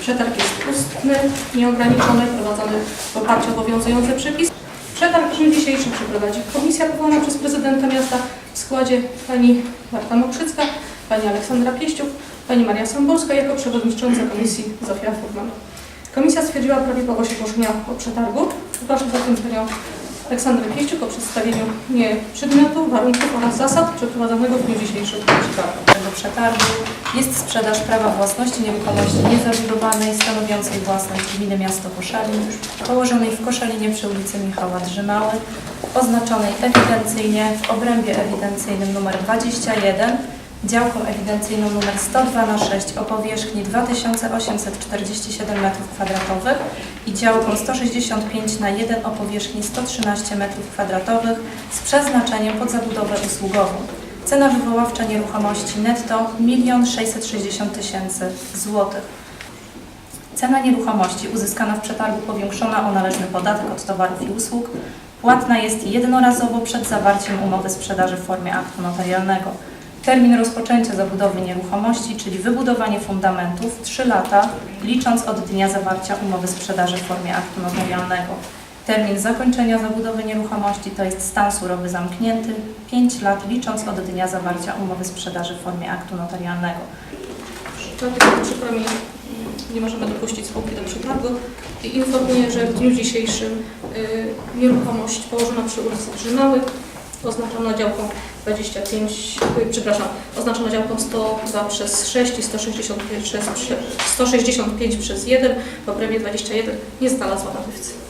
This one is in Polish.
Przetarg jest ustny, nieograniczony, prowadzony w oparciu o obowiązujący przepis. Przetarg w dniu dzisiejszym przeprowadzi komisja powołana przez prezydenta miasta w składzie pani Marta Mokrzycka, pani Aleksandra Pieściuk, pani Maria Samborska jako przewodnicząca komisji Zofia Furman. Komisja stwierdziła prawidłowość ogłoszenia o przetargu. Proszę zatem panią Aleksandrę Pieściuk o przedstawieniu nie przedmiotu, warunków oraz zasad przeprowadzonego w dniu dzisiejszym przetargu. Tego przetargu jest sprzedaż prawa własności nieruchomości niezabudowanej stanowiącej własność gminy miasto Koszalin, położonej w Koszalinie przy ulicy Michała Drzymały, oznaczonej ewidencyjnie w obrębie ewidencyjnym nr 21, działką ewidencyjną nr 102 na 6 o powierzchni 2847 m2 i działką 165 na 1 o powierzchni 113 m2 z przeznaczeniem pod zabudowę usługową. Cena wywoławcza nieruchomości netto 1 660 tysięcy złotych. Cena nieruchomości uzyskana w przetargu powiększona o należny podatek od towarów i usług płatna jest jednorazowo przed zawarciem umowy sprzedaży w formie aktu notarialnego. Termin rozpoczęcia zabudowy nieruchomości, czyli wybudowanie fundamentów 3 lata, licząc od dnia zawarcia umowy sprzedaży w formie aktu notarialnego. Termin zakończenia zabudowy nieruchomości to jest stan surowy zamknięty 5 lat, licząc od dnia zawarcia umowy sprzedaży w formie aktu notarialnego. Dlatego przykro mi, nie możemy dopuścić spółki do przetargu i informuję, że w dniu dzisiejszym y, nieruchomość położona przy ulicy Drzymały, oznaczona działką 25, y, przepraszam, oznaczona działką 102 przez 6 i 165 przez, 165 przez 1 w obrębie 21 nie znalazła nabywcy.